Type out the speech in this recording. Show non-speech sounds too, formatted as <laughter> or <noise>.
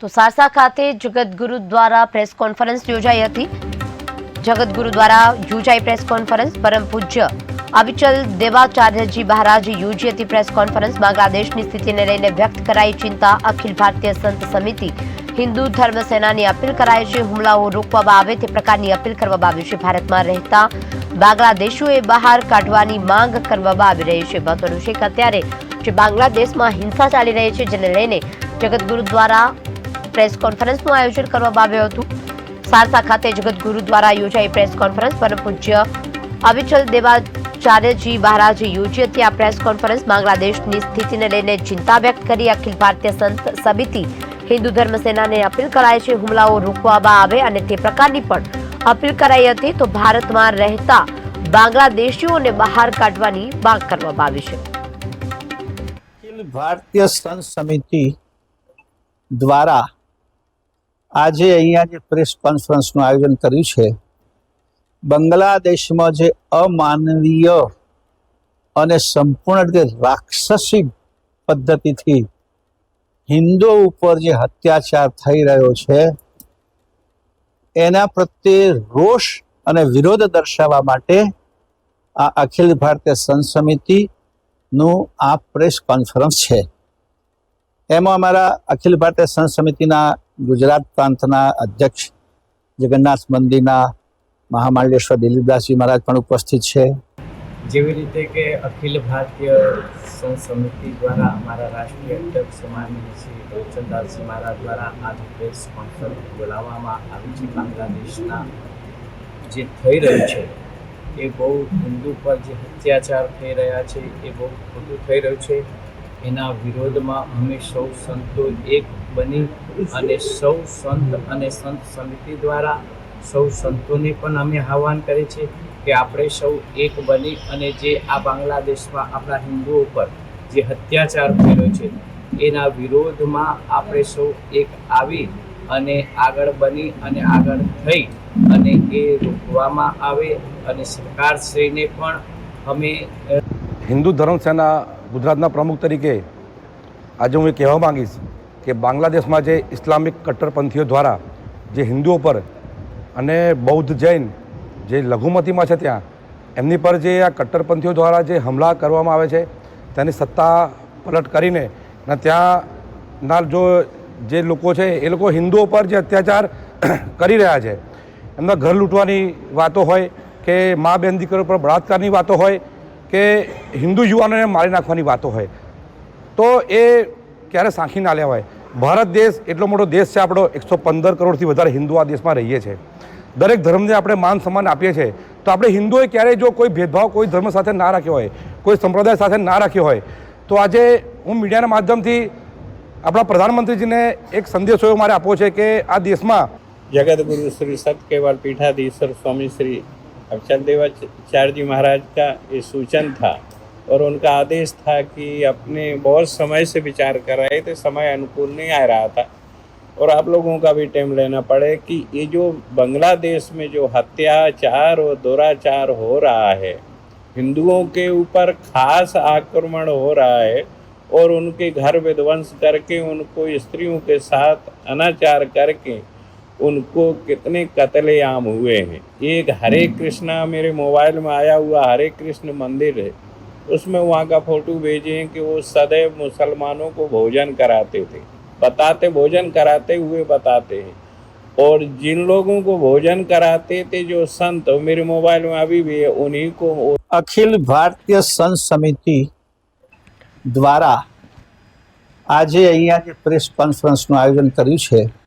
તો સારસા ખાતે જગતગુરુ દ્વારા પ્રેસ કોન્ફરન્સ યોજાઈ હતી. જગતગુરુ દ્વારા યોજાઈ પ્રેસ કોન્ફરન્સ, પરમ પૂજ્ય અવિચલ દેવાચાર્યજી મહારાજ યોજી હતી પ્રેસ કોન્ફરન્સ બાંગ્લાદેશની સ્થિતિને લઈને વ્યક્ત કરાઈ ચિંતા અખિલ ભારતીય સંત સમિતિ હિન્દુ ધર્મ સેનાની અપીલ કરાય છે, હુમલાઓ રોકવામાં આવે તે પ્રકારની અપીલ કરવામાં આવી છે. ભારતમાં રહેતા બાંગ્લાદેશીઓએ બહાર કાઢવાની માંગ કરવામાં આવી રહી છે. મહત્વનું છે કે અત્યારે જે બાંગ્લાદેશમાં હિંસા ચાલી રહી છે, જેને લઈને જગતગુરુ દ્વારા પ્રેસ કોન્ફરન્સનું આયોજન કરવામાં આવ્યું હતું. સારસા ખાતે જગતગુરુ દ્વારા યોજાઈ પ્રેસ કોન્ફરન્સ પર પૂજ્ય અવિચલ દેવાચાર્યજી મહારાજે યોજી આ પ્રેસ કોન્ફરન્સ બાંગ્લાદેશની સ્થિતિને લઈને ચિંતા વ્યક્ત કરી. અખિલ ભારતીય સંત સમિતિ હિન્દુ ધર્મ સેનાને અપીલ કરાય છે. હુમલાઓ રોકવામાં આવે અને તે પ્રકારની પણ અપીલ કરાઈ હતી. તો ભારતમાં રહેતા બાંગ્લાદેશીઓને બહાર કાઢવાની માંગ કરવામાં આવી છે. ભારતીય સંત સમિતિ દ્વારા આજે અહીંયા જે પ્રેસ કોન્ફરન્સનું આયોજન કર્યું છે, બાંગ્લાદેશમાં જે અમાનવીય અને સંપૂર્ણ રીતે રાક્ષસી પદ્ધતિથી હિન્દુ ઉપર જે અત્યાચાર થઈ રહ્યો છે, એના પ્રત્યે રોષ અને વિરોધ દર્શાવવા માટે આ અખિલ ભારતીય સંત સમિતિનું આ પ્રેસ કોન્ફરન્સ છે. એમાં અમારા અખિલ ભારતીય સંત સમિતિના ગુજરાત પ્રાંતના અધ્યક્ષ જગન્નાથ મંદિરના મહામાંડલેશ્વર દિલીપદાસજી મહારાજ પણ ઉપસ્થિત છે. જેવી રીતે કે અખિલ ભારતીય સમિતિ દ્વારા અમારા રાષ્ટ્રીય અધ્યક્ષ માનનીય શ્રી રોચનદાસજી મહારાજ દ્વારા આજે પ્રેસ કોન્ફરન્સ બોલાવવામાં આવી છે બાંગ્લાદેશના. જે થઈ રહ્યું છે, એ બહુ હિન્દુ પર જે અત્યાચાર થઈ રહ્યા છે, એ બહુ ખોટું થઈ રહ્યું છે. એના વિરોધમાં અમે સૌ સંતો એક બની અને સૌ સંત અને સંત સમિતિ દ્વારા સૌ સંતોને પણ અમે આહવાન કરીએ છીએ કે આપણે સૌ એક બની અને જે આ બાંગ્લાદેશમાં આપણા હિન્દુઓ પર જે અત્યાચાર થઈ છે, એના વિરોધમાં આપણે સૌ એક આવી અને આગળ બની અને આગળ થઈ અને એ રોકવામાં આવે અને સરકારશ્રીને પણ અમે હિન્દુ ધર્મ સેના ગુજરાતના પ્રમુખ તરીકે આજે હું એ કહેવા માંગીશ કે બાંગ્લાદેશમાં જે ઇસ્લામિક કટ્ટરપંથીઓ દ્વારા જે હિન્દુઓ પર અને બૌદ્ધ જૈન જે લઘુમતીમાં છે ત્યાં, એમની પર જે આ કટ્ટરપંથીઓ દ્વારા જે હમલા કરવામાં આવે છે, તેની સત્તા પલટ કરીને અને ત્યાંના જો જે લોકો છે, એ લોકો હિન્દુઓ પર જે અત્યાચાર <clears throat> કરી રહ્યા છે, એમના ઘર લૂંટવાની વાતો હોય કે મા બેન દીકરીઓ પર બળાત્કારની વાતો હોય કે હિન્દુ યુવાનોને મારી નાખવાની વાતો હોય, તો એ ક્યારે સાંખી ના લેવાય ભારત દેશ એટલો મોટો દેશ છે આપણો એકસો પંદર કરોડથી વધારે હિન્દુ આ દેશમાં રહીએ છીએ દરેક ધર્મને આપણે માન સન્માન આપીએ છીએ તો આપણે હિન્દુઓએ ક્યારેય જો કોઈ ભેદભાવ કોઈ ધર્મ સાથે ના રાખ્યો હોય કોઈ સંપ્રદાય સાથે ના રાખ્યો હોય તો આજે હું મીડિયાના માધ્યમથી આપણા પ્રધાનમંત્રીજીને એક સંદેશો એવો મારે આપવો છે કે આ દેશમાં जगत गुरु श्री सत केवल पीठाधीश्वर स्वामी श्री अक्षर देवाचार्य जी महाराज का ये सूचन था और उनका आदेश था कि अपने बहुत समय से विचार कर रहे थे समय अनुकूल नहीं आ रहा था। और आप लोगों का भी टाइम लेना पड़े कि ये जो बांग्लादेश में जो हत्याचार और दुराचार हो रहा है हिंदुओं के ऊपर खास आक्रमण हो रहा है और उनके घर विध्वंस करके उनको स्त्रियों के साथ अनाचार करके उनको कितने कत्लेआम हुए हैं। एक हरे कृष्णा मेरे मोबाइल में आया हुआ हरे कृष्ण मंदिर है। उसमें वहाँ का फोटो भेजे हैं कि वो सदैव मुसलमानों को भोजन कराते थे बताते भोजन कराते हुए बताते हैं और जिन लोगों को भोजन कराते थे जो संत मेरे मोबाइल में अभी भी है उन्हीं को અખિલ ભારતીય સંત સમિતિ દ્વારા આજે અહીંયા જે પ્રેસ કોન્ફરન્સનું આયોજન કર્યું છે